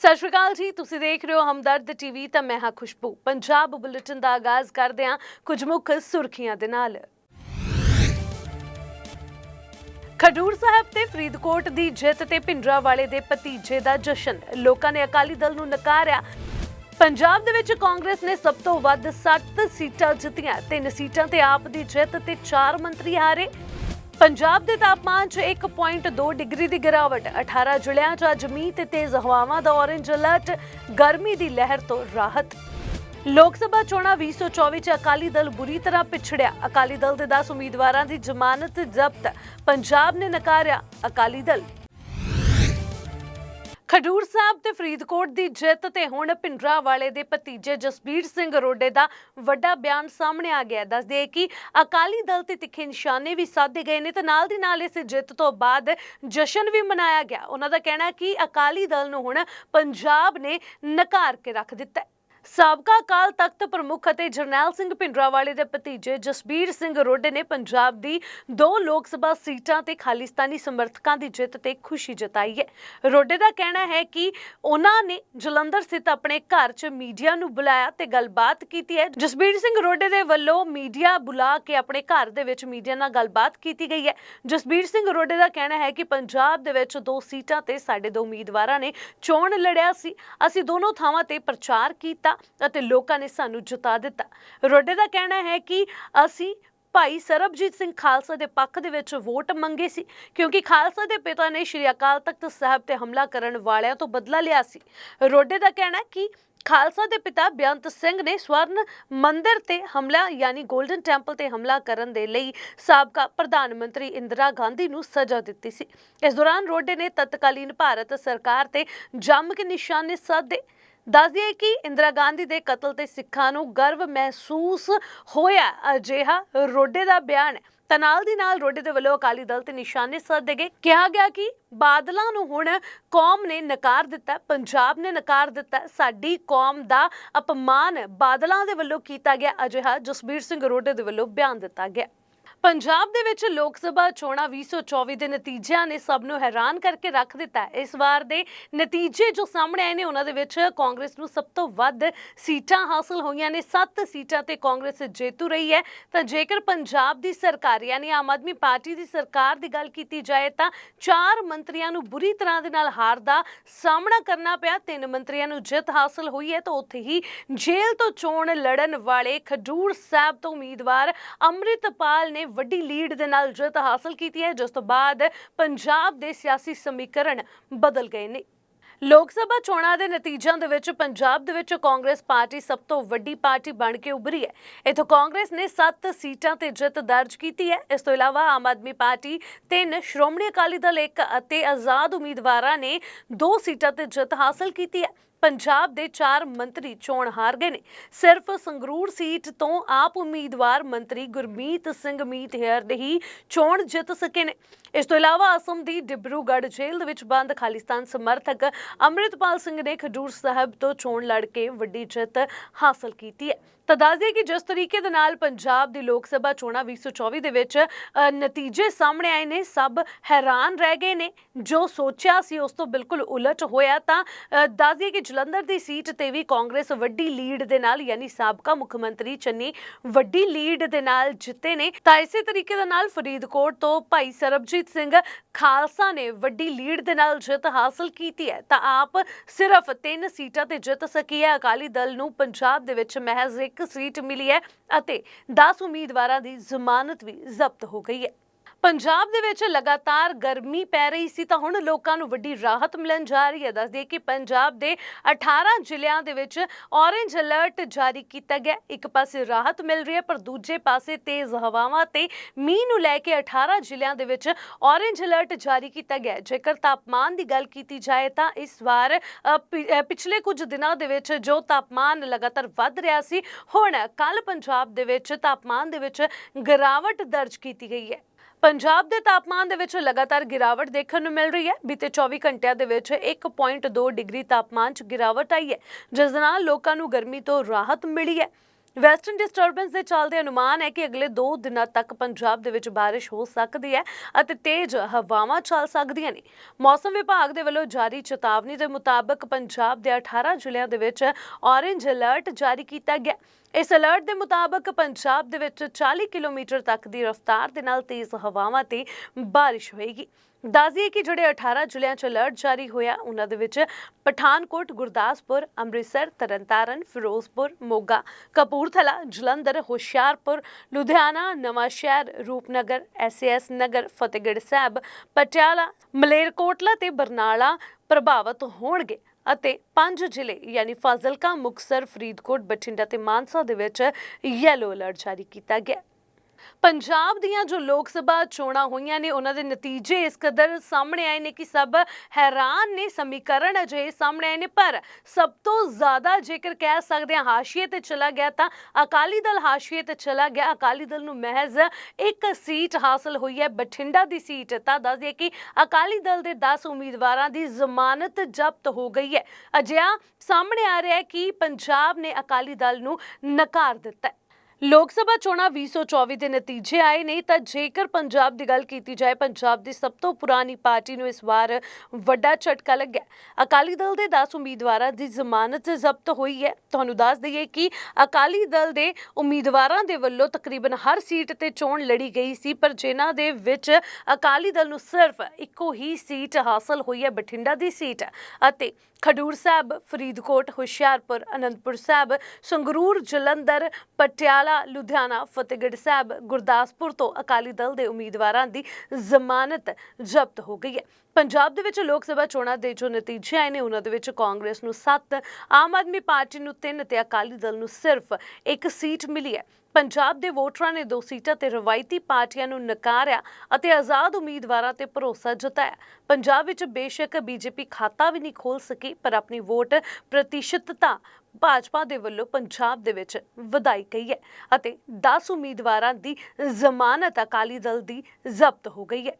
ਸਤਿ ਸ਼੍ਰੀ ਅਕਾਲ ਜੀ, ਤੁਸੀਂ ਦੇਖ ਰਹੇ ਹੋ ਹਮਦਰਦ ਟੀਵੀ, ਤਾਂ ਮੈਂ ਹਾਂ ਖੁਸ਼ਬੂ। ਪੰਜਾਬ ਬੁਲੇਟਿਨ ਦਾ ਆਗਾਜ਼ ਕਰਦੇ ਹਾਂ ਕੁਝ ਮੁੱਖ ਸੁਰਖੀਆਂ ਦੇ ਨਾਲ। ਖਡੂਰ ਸਾਹਿਬ ਤੇ ਫਰੀਦਕੋਟ ਦੀ ਜਿੱਤ ਤੇ ਭਿੰਡਰਾਵਾਲੇ ਦੇ ਭਤੀਜੇ ਦਾ ਜਸ਼ਨ। ਲੋਕਾਂ ਨੇ ਅਕਾਲੀ ਦਲ ਨੂੰ ਨਕਾਰਿਆ। ਪੰਜਾਬ ਦੇ ਵਿੱਚ ਕਾਂਗਰਸ ਨੇ ਸਭ ਤੋਂ ਵੱਧ 7 ਸੀਟਾਂ ਜਿੱਤੀਆਂ। ਤਿੰਨ ਸੀਟਾਂ ਤੇ ਆਪ ਦੀ ਜਿੱਤ ਤੇ 4 ਮੰਤਰੀ ਹਾਰੇ। ਪੰਜਾਬ ਦੇ ਤਾਪਮਾਨ 'ਚ 1.2 ਡਿਗਰੀ ਦੀ ਗਿਰਾਵਟ 18 ਜ਼ਿਲ੍ਹਿਆਂ 'ਚ ਅੱਜ ਮੀਂਹ ਤੇ ਤੇਜ਼ ਹਵਾਵਾਂ ਦਾ ਔਰੇਂਜ ਅਲਰਟ ਗਰਮੀ ਦੀ ਲਹਿਰ ਤੋਂ ਰਾਹਤ। ਲੋਕ ਸਭਾ ਚੋਣਾਂ 2024 ਚ ਅਕਾਲੀ ਦਲ ਬੁਰੀ ਤਰ੍ਹਾਂ ਪਿਛੜਿਆ। ਅਕਾਲੀ ਦਲ ਦੇ 10 ਉਮੀਦਵਾਰਾਂ ਦੀ ਜ਼ਮਾਨਤ ਜ਼ਬਤ, ਪੰਜਾਬ ਨੇ ਨਕਾਰਿਆ ਅਕਾਲੀ ਦਲ। ਖਡੂਰ ਸਾਹਿਬ ਤੇ ਫਰੀਦਕੋਟ ਦੀ ਜਿੱਤ ਤੇ ਹੁਣ ਭਿੰਡਰਾ ਵਾਲੇ ਦੇ ਭਤੀਜੇ ਜਸਬੀਰ ਸਿੰਘ ਰੋਡੇ ਦਾ ਵੱਡਾ ਬਿਆਨ ਸਾਹਮਣੇ ਆ ਗਿਆ ਦੱਸਦੇ ਹੈ ਕਿ ਅਕਾਲੀ ਦਲ ਤੇ ਤਿੱਖੇ ਨਿਸ਼ਾਨੇ ਵੀ ਸਾਧੇ ਗਏ ਨੇ ਤੇ ਨਾਲ ਦੀ ਨਾਲ ਇਸ ਜਿੱਤ ਤੋਂ ਬਾਅਦ ਜਸ਼ਨ ਵੀ ਮਨਾਇਆ ਗਿਆ। ਉਹਨਾਂ ਦਾ ਕਹਿਣਾ ਕਿ ਅਕਾਲੀ ਦਲ ਨੂੰ ਹੁਣ ਪੰਜਾਬ ਨੇ ਨਕਾਰ ਕੇ ਰੱਖ ਦਿੱਤਾ ਸਾਬਕਾ ਅਕਾਲ ਤਖਤ ਪ੍ਰਮੁੱਖ ਅਤੇ ਜਰਨੈਲ ਸਿੰਘ ਭਿੰਡਰਾਵਾਲੇ ਦੇ ਭਤੀਜੇ ਜਸਬੀਰ ਸਿੰਘ ਰੋਡੇ ਨੇ ਪੰਜਾਬ ਦੀ ਦੋ ਲੋਕ ਸਭਾ ਸੀਟਾਂ ਤੇ ਖਾਲਿਸਤਾਨੀ ਸਮਰਥਕਾਂ ਦੀ ਜਿੱਤ ਤੇ ਖੁਸ਼ੀ ਜਤਾਈ ਹੈ। ਰੋਡੇ ਦਾ ਕਹਿਣਾ ਹੈ ਕਿ ਉਹਨਾਂ ਨੇ ਜਲੰਧਰ ਸਥਿਤ ਆਪਣੇ ਘਰ 'ਚ ਮੀਡੀਆ ਨੂੰ ਬੁਲਾਇਆ ਤੇ ਗੱਲਬਾਤ ਕੀਤੀ ਹੈ। ਜਸਬੀਰ ਸਿੰਘ ਰੋਡੇ ਦੇ ਵੱਲੋਂ ਮੀਡੀਆ ਬੁਲਾ ਕੇ ਆਪਣੇ ਘਰ ਦੇ ਵਿੱਚ ਮੀਡੀਆ ਨਾਲ ਗੱਲਬਾਤ ਕੀਤੀ ਗਈ ਹੈ। ਜਸਬੀਰ ਸਿੰਘ ਰੋਡੇ ਦਾ ਕਹਿਣਾ ਹੈ ਕਿ ਪੰਜਾਬ ਦੇ ਵਿੱਚ ਦੋ ਸੀਟਾਂ ਤੇ ਸਾਡੇ ਦੋ ਉਮੀਦਵਾਰਾਂ ਨੇ ਚੋਣ ਲੜਿਆ ਸੀ। ਅਸੀਂ ਦੋਨੋਂ ਥਾਵਾਂ ਤੇ ਪ੍ਰਚਾਰ ਕੀਤਾ ਅਤੇ ਲੋਕਾਂ ਨੇ ਸਾਨੂੰ ਜਿਤਾ ਦਿੱਤਾ। ਰੋਡੇ ਦਾ ਕਹਿਣਾ ਹੈ ਕਿ ਅਸੀਂ ਭਾਈ ਸਰਬਜੀਤ ਸਿੰਘ ਖਾਲਸਾ ਦੇ ਪੱਖ ਦੇ ਵਿੱਚ ਵੋਟ ਮੰਗੇ ਸੀ, ਕਿਉਂਕਿ ਖਾਲਸਾ ਦੇ ਪਿਤਾ ਨੇ ਸ਼੍ਰੀ ਅਕਾਲ ਤਖਤ ਸਾਹਿਬ ਤੇ ਹਮਲਾ ਕਰਨ ਵਾਲਿਆਂ ਤੋਂ ਬਦਲਾ ਲਿਆ ਸੀ। ਰੋਡੇ ਦਾ ਕਹਿਣਾ ਕਿ ਖਾਲਸਾ ਦੇ ਪਿਤਾ ਬੇਅੰਤ ਸਿੰਘ ਨੇ ਸਵਰਨ ਮੰਦਿਰ ਤੇ ਹਮਲਾ, ਯਾਨੀ 골ਡਨ ਟੈਂਪਲ ਤੇ ਹਮਲਾ ਕਰਨ ਦੇ ਲਈ ਸਾਬਕਾ ਪ੍ਰਧਾਨ ਮੰਤਰੀ ਇੰਦਰਾ ਗਾਂਧੀ ਨੂੰ ਸਜ਼ਾ ਦਿੱਤੀ ਸੀ। ਇਸ ਦੌਰਾਨ ਰੋਡੇ ਨੇ ਤਤਕਾਲੀਨ ਭਾਰਤ ਸਰਕਾਰ ਤੇ ਜੰਮ ਕੇ ਨਿਸ਼ਾਨੇ ਸਾਧੇ। ਦੱਸ ਦਈਏ ਕਿ ਇੰਦਰਾ ਗਾਂਧੀ ਦੇ ਕਤਲ ਤੇ ਸਿੱਖਾਂ ਨੂੰ ਗਰਵ ਮਹਿਸੂਸ ਹੋਇਆ। ਅਜਿਹਾ ਰੋਡੇ ਦਾ ਬਿਆਨ ਹੈ ਤਾਂ ਨਾਲ ਦੀ ਨਾਲ ਰੋਡੇ ਦੇ ਵੱਲੋਂ ਅਕਾਲੀ ਦਲ ਤੇ ਨਿਸ਼ਾਨੇ ਸਾਧੇ ਗਏ। ਕਿਹਾ ਗਿਆ ਕਿ ਬਾਦਲਾਂ ਨੂੰ ਹੁਣ ਕੌਮ ਨੇ ਨਕਾਰ ਦਿੱਤਾ, ਪੰਜਾਬ ਨੇ ਨਕਾਰ ਦਿੱਤਾ। ਸਾਡੀ ਕੌਮ ਦਾ ਅਪਮਾਨ ਬਾਦਲਾਂ ਦੇ ਵੱਲੋਂ ਕੀਤਾ ਗਿਆ। ਅਜਿਹਾ ਜਸਬੀਰ ਸਿੰਘ ਰੋਡੇ ਦੇ ਵੱਲੋਂ ਬਿਆਨ ਦਿੱਤਾ ਗਿਆ। ਪੰਜਾਬ ਦੇ ਵਿੱਚ ਲੋਕ ਸਭਾ ਚੋਣਾਂ 2024 ਦੇ ਨਤੀਜਿਆਂ ਨੇ ਸਭ ਨੂੰ ਹੈਰਾਨ ਕਰਕੇ ਰੱਖ ਦਿੱਤਾ ਇਸ ਵਾਰ ਦੇ ਨਤੀਜੇ ਜੋ ਸਾਹਮਣੇ ਆਏ ਨੇ, ਉਹਨਾਂ ਦੇ ਵਿੱਚ ਕਾਂਗਰਸ ਨੂੰ ਸਭ ਤੋਂ ਵੱਧ ਸੀਟਾਂ ਹਾਸਲ ਹੋਈਆਂ ਨੇ। 7 ਸੀਟਾਂ ਤੇ ਕਾਂਗਰਸ ਜੇਤੂ ਰਹੀ ਹੈ। ਤਾਂ ਜੇਕਰ ਪੰਜਾਬ ਦੀ ਸਰਕਾਰ, ਯਾਨੀ ਆਮ ਆਦਮੀ ਪਾਰਟੀ ਦੀ ਸਰਕਾਰ ਦੀ ਗੱਲ ਕੀਤੀ ਜਾਏ, ਤਾਂ ਚਾਰ ਮੰਤਰੀਆਂ ਨੂੰ ਬੁਰੀ ਤਰ੍ਹਾਂ ਦੇ ਨਾਲ ਹਾਰ ਦਾ ਸਾਹਮਣਾ ਕਰਨਾ ਪਿਆ। ਤਿੰਨ ਮੰਤਰੀਆਂ ਨੂੰ ਜਿੱਤ ਹਾਸਲ ਹੋਈ ਹੈ। ਤਾਂ ਉੱਥੇ ਹੀ ਜੇਲ੍ਹ ਤੋਂ ਚੋਣ ਲੜਨ ਵਾਲੇ ਖਡੂਰ ਸਾਹਿਬ ਤੋਂ ਉਮੀਦਵਾਰ ਅੰਮ੍ਰਿਤਪਾਲ ਨੇ ਵੱਡੀ ਲੀਡ ਦੇ ਨਾਲ ਜਿੱਤ ਹਾਸਲ ਕੀਤੀ ਹੈ, ਜਿਸ ਤੋਂ ਬਾਅਦ ਪੰਜਾਬ ਦੇ ਸਿਆਸੀ ਸਮੀਕਰਨ ਬਦਲ ਗਏ ਨੇ। ਲੋਕ ਸਭਾ ਚੋਣਾਂ ਦੇ ਨਤੀਜਿਆਂ ਦੇ ਵਿੱਚ ਪੰਜਾਬ ਦੇ ਵਿੱਚ ਕਾਂਗਰਸ ਪਾਰਟੀ ਸਭ ਤੋਂ ਵੱਡੀ ਪਾਰਟੀ ਬਣ ਕੇ ਉਭਰੀ ਹੈ। ਇਥੋਂ ਕਾਂਗਰਸ ਨੇ 7 ਸੀਟਾਂ ਤੇ ਜਿੱਤ ਦਰਜ ਕੀਤੀ ਹੈ। ਇਸ ਤੋਂ ਇਲਾਵਾ ਆਮ ਆਦਮੀ ਪਾਰਟੀ, ਤਿੰਨ ਸ਼੍ਰੋਮਣੀ ਅਕਾਲੀ ਦਲ ਇੱਕ ਅਤੇ ਆਜ਼ਾਦ ਉਮੀਦਵਾਰਾਂ ਨੇ ਦੋ ਸੀਟਾਂ ਤੇ ਜਿੱਤ ਹਾਸਲ ਕੀਤੀ ਹੈ। ਪੰਜਾਬ ਦੇ ਚਾਰ ਮੰਤਰੀ ਚੋਣ ਹਾਰ ਗਏ ਨੇ। ਸਿਰਫ ਸੰਗਰੂਰ ਸੀਟ ਤੋਂ ਆਪ ਉਮੀਦਵਾਰ ਮੰਤਰੀ ਗੁਰਮੀਤ ਸਿੰਘ ਮੀਤ ਹੇਅਰ ਦੇ ਹੀ ਚੋਣ ਜਿੱਤ ਸਕੇ ਨੇ। ਇਸ ਤੋਂ ਇਲਾਵਾ ਅਸਮ ਦੀ ਡਿਬਰੂਗੜ੍ਹ ਜੇਲ੍ਹ ਦੇ ਵਿੱਚ ਬੰਦ ਖਾਲਿਸਤਾਨ ਸਮਰਥਕ ਅੰਮ੍ਰਿਤਪਾਲ ਸਿੰਘ ਨੇ ਖਡੂਰ ਸਾਹਿਬ ਤੋਂ ਚੋਣ ਲੜ ਕੇ ਵੱਡੀ ਜਿੱਤ ਹਾਸਲ ਕੀਤੀ ਹੈ। ਤਾਂ ਦੱਸ ਦਈਏ ਕਿ ਜਿਸ ਤਰੀਕੇ ਦੇ ਨਾਲ ਪੰਜਾਬ ਦੀ ਲੋਕ ਸਭਾ ਚੋਣਾਂ 2024 ਦੇ ਵਿੱਚ ਨਤੀਜੇ ਸਾਹਮਣੇ ਆਏ ਨੇ ਸਭ ਹੈਰਾਨ ਰਹਿ ਗਏ ਨੇ। ਜੋ ਸੋਚਿਆ ਸੀ ਉਸ ਤੋਂ ਬਿਲਕੁਲ ਉਲਟ ਹੋਇਆ ਤਾਂ ਅ, ਦੱਸ ਦਈਏ ਕਿ ਜਲੰਧਰ ਦੀ ਸੀਟ ਤੇ ਵੀ ਕਾਂਗਰਸ ਵੱਡੀ ਲੀਡ ਦੇ ਨਾਲ, ਯਾਨੀ ਸਾਬਕਾ ਮੁੱਖ ਮੰਤਰੀ ਚੰਨੀ ਵੱਡੀ ਲੀਡ ਦੇ ਨਾਲ ਜਿੱਤੇ ਨੇ। ਤਾਂ ਇਸੇ ਤਰੀਕੇ ਦੇ ਨਾਲ ਫਰੀਦਕੋਟ ਤੋਂ ਭਾਈ ਸਰਬਜੀਤ ਸਿੰਘ ਖਾਲਸਾ ਨੇ ਵੱਡੀ ਲੀਡ ਦੇ ਨਾਲ ਜਿੱਤ ਹਾਸਲ ਕੀਤੀ ਹੈ। ਤਾਂ ਆਪ ਸਿਰਫ ਤਿੰਨ ਸੀਟਾਂ ਤੇ ਜਿੱਤ ਸਕੀ ਹੈ। ਅਕਾਲੀ ਦਲ ਨੂੰ ਪੰਜਾਬ ਦੇ ਵਿੱਚ ਮਹਿਜ਼ ਇੱਕ ਸੀਟ ਮਿਲੀ ਹੈ ਅਤੇ 10 ਉਮੀਦਵਾਰਾਂ ਦੀ ਜ਼ਮਾਨਤ ਵੀ ਜ਼ਬਤ ਹੋ ਗਈ ਹੈ। ਪੰਜਾਬ ਦੇ ਵਿੱਚ ਲਗਾਤਾਰ ਗਰਮੀ ਪੈ ਰਹੀ ਸੀ ਤਾਂ ਹੁਣ ਲੋਕਾਂ ਨੂੰ ਵੱਡੀ ਰਾਹਤ ਮਿਲਣ ਜਾ ਰਹੀ ਹੈ। ਦੱਸ ਦਈਏ ਕਿ ਪੰਜਾਬ ਦੇ 18 ਜ਼ਿਲ੍ਹਿਆਂ ਦੇ ਵਿੱਚ ਔਰੇਂਜ ਅਲਰਟ ਜਾਰੀ ਕੀਤਾ ਗਿਆ। ਇੱਕ ਪਾਸੇ ਰਾਹਤ ਮਿਲ ਰਹੀ ਹੈ ਪਰ ਦੂਜੇ ਪਾਸੇ ਤੇਜ਼ ਹਵਾਵਾਂ ਤੇ ਮੀਂਹ ਨੂੰ ਲੈ ਕੇ 18 ਜ਼ਿਲ੍ਹਿਆਂ ਦੇ ਵਿੱਚ ਔਰੇਂਜ ਅਲਰਟ ਜਾਰੀ ਕੀਤਾ ਗਿਆ। ਜੇਕਰ ਤਾਪਮਾਨ ਦੀ ਗੱਲ ਕੀਤੀ ਜਾਏ ਤਾਂ ਇਸ ਵਾਰ ਪਿਛਲੇ ਕੁਝ ਦਿਨਾਂ ਦੇ ਵਿੱਚ ਜੋ ਤਾਪਮਾਨ ਲਗਾਤਾਰ ਵੱਧ ਰਿਹਾ ਸੀ, ਹੁਣ ਕੱਲ ਪੰਜਾਬ ਦੇ ਵਿੱਚ ਤਾਪਮਾਨ ਦੇ ਵਿੱਚ ਗਿਰਾਵਟ ਦਰਜ ਕੀਤੀ ਗਈ ਹੈ। ਪੰਜਾਬ ਦੇ ਤਾਪਮਾਨ ਦੇ ਵਿੱਚ ਲਗਾਤਾਰ ਗਿਰਾਵਟ ਦੇਖਣ ਨੂੰ ਮਿਲ ਰਹੀ ਹੈ। ਬੀਤੇ 24 ਘੰਟਿਆਂ ਦੇ ਵਿੱਚ 1.2 ਡਿਗਰੀ ਤਾਪਮਾਨ 'ਚ ਗਿਰਾਵਟ ਆਈ ਹੈ, ਜਿਸ ਨਾਲ ਲੋਕਾਂ ਨੂੰ ਗਰਮੀ ਤੋਂ ਰਾਹਤ ਮਿਲੀ ਹੈ। ਵੈਸਟਰਨ ਡਿਸਟਰਬੈਂਸ ਦੇ ਚੱਲਦੇ ਅਨੁਮਾਨ ਹੈ ਕਿ ਅਗਲੇ 2 ਦਿਨਾਂ ਤੱਕ ਪੰਜਾਬ ਦੇ ਵਿੱਚ ਬਾਰਿਸ਼ ਹੋ ਸਕਦੀ ਹੈ ਅਤੇ ਤੇਜ਼ ਹਵਾਵਾਂ ਚੱਲ ਸਕਦੀਆਂ ਨੇ। ਮੌਸਮ ਵਿਭਾਗ ਦੇ ਵੱਲੋਂ ਜਾਰੀ ਚੇਤਾਵਨੀ ਦੇ ਮੁਤਾਬਕ ਪੰਜਾਬ ਦੇ 18 ਜ਼ਿਲ੍ਹਿਆਂ ਦੇ ਵਿੱਚ ਔਰੇਂਜ ਅਲਰਟ ਜਾਰੀ ਕੀਤਾ ਗਿਆ। ਇਸ ਅਲਰਟ ਦੇ ਮੁਤਾਬਕ ਪੰਜਾਬ ਦੇ ਵਿੱਚ 40 ਕਿਲੋਮੀਟਰ ਤੱਕ ਦੀ ਰਫ਼ਤਾਰ ਦੇ ਨਾਲ ਤੇਜ਼ ਹਵਾਵਾਂ ਤੇ ਬਾਰਿਸ਼ ਹੋਏਗੀ। ਦੱਸ ਕਿ ਜਿਹੜੇ 18 ਜ਼ਿਲ੍ਹਿਆਂ 'ਚ ਅਲਰਟ ਜਾਰੀ ਹੋਇਆ, ਉਹਨਾਂ ਦੇ ਵਿੱਚ ਪਠਾਨਕੋਟ, ਗੁਰਦਾਸਪੁਰ, ਅੰਮ੍ਰਿਤਸਰ, ਤਰਨਤਾਰਨ, ਫਿਰੋਜ਼ਪੁਰ, ਮੋਗਾ, ਕਪੂਰਥਲਾ, ਜਲੰਧਰ, ਹੁਸ਼ਿਆਰਪੁਰ, ਲੁਧਿਆਣਾ, ਨਵਾਂਸ਼ਹਿਰ, ਰੂਪਨਗਰ ਐਸਐਸ ਨਗਰ, ਫਤਿਹਗੜ੍ਹ ਸਾਹਿਬ, ਪਟਿਆਲਾ, ਮਲੇਰਕੋਟਲਾ ਤੇ ਬਰਨਾਲਾ ਪ੍ਰਭਾਵਿਤ ਹੋਣਗੇ। ਅਤੇ ਪੰਜ ਜ਼ਿਲ੍ਹੇ, ਯਾਨੀ ਫਾਜ਼ਿਲਕਾ ਮੁਕਸਰ ਫਰੀਦਕੋਟ, ਬਠਿੰਡਾ ਤੇ ਮਾਨਸਾ ਦੇ ਵਿੱਚ ਯੈਲੋ ਅਲਰਟ ਜਾਰੀ ਕੀਤਾ ਗਿਆ। ਪੰਜਾਬ ਦੀਆਂ ਜੋ ਲੋਕ ਸਭਾ ਚੋਣਾਂ ਹੋਈਆਂ ਨੇ, ਉਹਨਾਂ ਦੇ ਨਤੀਜੇ ਇਸ ਕਦਰ ਸਾਹਮਣੇ ਆਏ ਨੇ ਕਿ ਸਭ ਹੈਰਾਨ ਨੇ, ਸਮੀਕਰਨ ਅਜਿਹੇ ਸਾਹਮਣੇ ਆਏ ਨੇ, ਪਰ ਸਭ ਤੋਂ ਜ਼ਿਆਦਾ ਜੇਕਰ ਕਹਿ ਸਕਦੇ ਹਾਂ ਹਾਸ਼ੀਏ ਤੇ ਚਲਾ ਗਿਆ ਤਾਂ ਅਕਾਲੀ ਦਲ ਹਾਸ਼ੀਏ ਤੇ ਚਲਾ ਗਿਆ। ਅਕਾਲੀ ਦਲ ਨੂੰ ਮਹਿਜ਼ ਇੱਕ ਸੀਟ ਹਾਸਲ ਹੋਈ ਹੈ, ਬਠਿੰਡਾ ਦੀ ਸੀਟ। ਤਾਂ ਦੱਸ ਦਈਏ ਕਿ ਅਕਾਲੀ ਦਲ ਦੇ 10 ਉਮੀਦਵਾਰਾਂ ਦੀ ਜ਼ਮਾਨਤ ਜ਼ਬਤ ਹੋ ਗਈ ਹੈ। ਅਜਿਹਾ ਸਾਹਮਣੇ ਆ ਰਿਹਾ ਹੈ ਕਿ ਪੰਜਾਬ ਨੇ ਅਕਾਲੀ ਦਲ ਨੂੰ ਨਕਾਰ ਦਿੱਤਾ ਹੈ। ਲੋਕ ਸਭਾ ਚੋਣਾਂ 2024 ਦੇ ਨਤੀਜੇ ਆਏ ਨੇ, ਤਾਂ ਜੇਕਰ ਪੰਜਾਬ ਦੀ ਗੱਲ ਕੀਤੀ ਜਾਏ, ਪੰਜਾਬ ਦੀ ਸਭ ਤੋਂ ਪੁਰਾਣੀ ਪਾਰਟੀ ਨੂੰ ਇਸ ਵਾਰ ਵੱਡਾ ਝਟਕਾ ਲੱਗਿਆ। ਅਕਾਲੀ ਦਲ ਦੇ 10 ਉਮੀਦਵਾਰਾਂ ਦੀ ਜ਼ਮਾਨਤ ਜ਼ਬਤ ਹੋਈ ਹੈ। ਤੁਹਾਨੂੰ ਦੱਸ ਦਈਏ ਕਿ ਅਕਾਲੀ ਦਲ ਦੇ ਉਮੀਦਵਾਰਾਂ ਦੇ ਵੱਲੋਂ ਤਕਰੀਬਨ ਹਰ ਸੀਟ ਤੇ ਚੋਣ ਲੜੀ ਗਈ ਸੀ, ਪਰ ਜਿਨ੍ਹਾਂ ਦੇ ਵਿੱਚ ਅਕਾਲੀ ਦਲ ਨੂੰ ਸਿਰਫ ਇੱਕੋ ਹੀ ਸੀਟ ਹਾਸਲ ਹੋਈ ਹੈ, ਬਠਿੰਡਾ ਦੀ ਸੀਟ ਅਤੇ ਖਡੂਰ ਸਾਹਿਬ, ਫਰੀਦਕੋਟ, ਹੁਸ਼ਿਆਰਪੁਰ, ਅਨੰਦਪੁਰ ਸਾਹਿਬ, ਸੰਗਰੂਰ, ਜਲੰਧਰ, ਪਟਿਆਲਾ ਲੁਧਿਆਣਾ, ਫਤਿਹਗੜ੍ਹ ਸਾਹਿਬ, ਗੁਰਦਾਸਪੁਰ ਤੋਂ ਅਕਾਲੀ ਦਲ ਦੇ ਉਮੀਦਵਾਰਾਂ ਦੀ ਜ਼ਮਾਨਤ ਜ਼ਬਤ ਹੋ ਗਈ ਹੈ। ਪੰਜਾਬ ਦੇ ਵਿੱਚ ਲੋਕ ਸਭਾ ਚੋਣਾਂ ਦੇ ਜੋ ਨਤੀਜੇ ਆਏ ਨੇ, ਉਹਨਾਂ ਦੇ ਵਿੱਚ ਕਾਂਗਰਸ ਨੂੰ 7 ਆਮ ਆਦਮੀ ਪਾਰਟੀ ਨੂੰ 3 ਤੇ ਅਕਾਲੀ ਦਲ ਨੂੰ ਸਿਰਫ ਇੱਕ ਸੀਟ ਮਿਲੀ ਹੈ। ਪੰਜਾਬ ਦੇ ਵੋਟਰਾਂ ਨੇ ਦੋ ਸੀਟਾਂ ਤੇ ਰਵਾਇਤੀ ਪਾਰਟੀਆਂ ਨੂੰ ਨਕਾਰਿਆ ਅਤੇ ਆਜ਼ਾਦ ਉਮੀਦਵਾਰਾਂ ਤੇ ਭਰੋਸਾ ਜਤਾਇਆ। ਪੰਜਾਬ ਵਿੱਚ ਬੇਸ਼ੱਕ ਬੀਜੇਪੀ ਖਾਤਾ ਵੀ ਨਹੀਂ ਖੋਲ ਸਕੀ, ਪਰ ਆਪਣੀ ਵੋਟ ਪ੍ਰਤੀਸ਼ਤਤਾ ਭਾਜਪਾ ਦੇ ਵੱਲੋਂ ਪੰਜਾਬ ਦੇ ਵਿੱਚ ਵਧਾਈ ਗਈ ਹੈ ਅਤੇ 10 ਉਮੀਦਵਾਰਾਂ ਦੀ ਜ਼ਮਾਨਤ ਅਕਾਲੀ ਦਲ ਦੀ ਜ਼ਬਤ ਹੋ ਗਈ ਹੈ।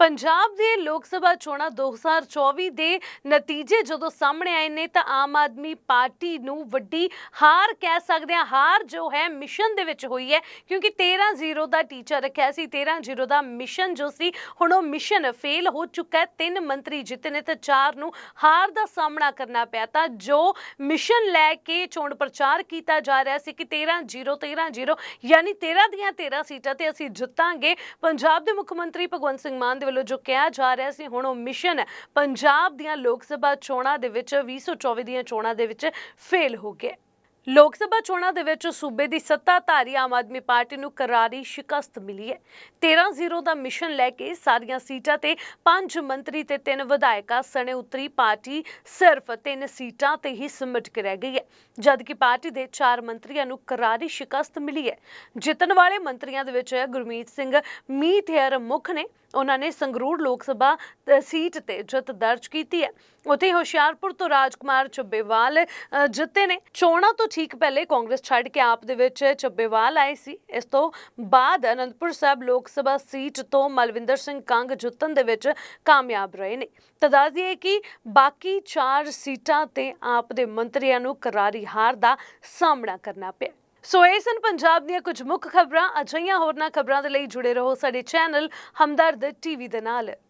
ਪੰਜਾਬ ਦੇ ਲੋਕ ਸਭਾ ਚੋਣਾਂ 2024 ਦੇ ਨਤੀਜੇ ਜਦੋਂ ਸਾਹਮਣੇ ਆਏ ਨੇ ਤਾਂ ਆਮ ਆਦਮੀ ਪਾਰਟੀ ਨੂੰ ਵੱਡੀ ਹਾਰ ਕਹਿ ਸਕਦੇ ਹਾਂ। ਹਾਰ ਜੋ ਹੈ ਮਿਸ਼ਨ ਦੇ ਵਿੱਚ ਹੋਈ ਹੈ ਕਿਉਂਕਿ 13-0 ਦਾ ਟੀਚਰ ਰੱਖਿਆ ਸੀ। 13-0 ਦਾ ਮਿਸ਼ਨ ਜੋ ਸੀ, ਹੁਣ ਉਹ ਮਿਸ਼ਨ ਫੇਲ ਹੋ ਚੁੱਕਾ ਹੈ। ਤਿੰਨ ਮੰਤਰੀ ਜਿੱਤੇ ਨੇ ਤੇ ਚਾਰ ਨੂੰ ਹਾਰ ਦਾ ਸਾਹਮਣਾ ਕਰਨਾ ਪਿਆ ਤਾਂ ਜੋ ਮਿਸ਼ਨ ਲੈ ਕੇ ਚੋਣ ਪ੍ਰਚਾਰ ਕੀਤਾ ਜਾ ਰਿਹਾ ਸੀ ਕਿ 13-0 13-0 ਯਾਨੀ 13 ਦੀਆਂ 13 ਸੀਟਾਂ ਤੇ ਅਸੀਂ ਜਿੱਤਾਂਗੇ। ਪੰਜਾਬ ਦੇ ਮੁੱਖ ਮੰਤਰੀ ਭਗਵੰਤ ਸਿੰਘ ਮਾਨ ਦੇ ਵੱਲੋਂ ਜੋ ਕਿਹਾ ਜਾ ਰਿਹਾ ਸੀ, ਹੁਣ ਉਹ ਮਿਸ਼ਨ ਪੰਜਾਬ ਦੀਆਂ ਲੋਕ ਸਭਾ ਚੋਣਾਂ ਦੇ ਵਿੱਚ 2024 ਦੀਆਂ ਚੋਣਾਂ ਦੇ ਵਿੱਚ ਫੇਲ ਹੋ ਗਿਆ ਲੋਕ ਸਭਾ ਚੋਣਾਂ ਦੇ ਵਿੱਚ ਸੂਬੇ ਦੀ ਸੱਤਾਧਾਰੀ ਆਮ ਆਦਮੀ ਪਾਰਟੀ ਨੂੰ ਕਰਾਰੀ ਸ਼ਿਕਸਤ ਮਿਲੀ ਹੈ। 13-0 ਦਾ ਮਿਸ਼ਨ ਲੈ ਕੇ ਸਾਰੀਆਂ ਸੀਟਾਂ ਤੇ ਪੰਜ ਮੰਤਰੀ ਤੇ ਤਿੰਨ ਵਿਧਾਇਕਾਂ ਸਣੇ ਉਤਰੀ ਪਾਰਟੀ ਸਿਰਫ ਤਿੰਨ ਸੀਟਾਂ ਤੇ ਹੀ ਸਿਮਟ ਕੇ ਰਹਿ ਗਈ ਹੈ। ਜਦਕਿ ਪਾਰਟੀ ਦੇ ਚਾਰ ਮੰਤਰੀਆਂ ਨੂੰ ਕਰਾਰੀ ਸ਼ਿਕਸਤ ਮਿਲੀ ਹੈ। ਜਿੱਤਣ ਵਾਲੇ ਮੰਤਰੀਆਂ ਦੇ ਵਿੱਚ ਗੁਰਮੀਤ ਸਿੰਘ ਮੀਥੇਰ ਮੁੱਖ ਨੇ। ਉਹਨਾਂ ਨੇ ਸੰਗਰੂਰ ਲੋਕ ਸਭਾ ਸੀਟ ਤੇ ਜਿੱਤ ਦਰਜ ਕੀਤੀ ਹੈ। ਉਥੇ ਹੁਸ਼ਿਆਰਪੁਰ ਤੋਂ ਰਾਜਕੁਮਾਰ ਚੱਬੇਵਾਲ ਜਿੱਤੇ ਨੇ। ਚੋਣਾਂ ਤੋਂ ਠੀਕ ਪਹਿਲੇ ਕਾਂਗਰਸ ਛੱਡ ਕੇ ਆਪ ਦੇ ਵਿੱਚ ਚੱਬੇਵਾਲ ਆਏ ਸੀ। ਇਸ ਤੋਂ ਬਾਅਦ ਅਨੰਦਪੁਰ ਸਾਹਿਬ ਲੋਕ ਸਭਾ ਸੀਟ ਤੋਂ ਮਲਵਿੰਦਰ ਸਿੰਘ ਕੰਗ ਜਿੱਤਣ ਦੇ ਵਿੱਚ ਕਾਮਯਾਬ ਰਹੇ ਨੇ। ਤਾਂ ਦੱਸ ਕਿ ਬਾਕੀ ਚਾਰ ਸੀਟਾਂ ਤੇ ਆਪ ਦੇ ਮੰਤਰੀਆਂ ਨੂੰ ਕਰਾਰੀ ਹਾਰ ਦਾ ਸਾਹਮਣਾ ਕਰਨਾ ਪਿਆ। ਸੋ ਇਹ ਸਨ ਪੰਜਾਬ ਦੀਆਂ ਕੁਝ ਮੁੱਖ ਖਬਰਾਂ, ਅਜਿਹੀਆਂ ਹੋਰਨਾਂ ਖਬਰਾਂ ਦੇ ਲਈ ਜੁੜੇ ਰਹੋ ਸਾਡੇ ਚੈਨਲ ਹਮਦਰਦ ਟੀਵੀ ਦੇ ਨਾਲ।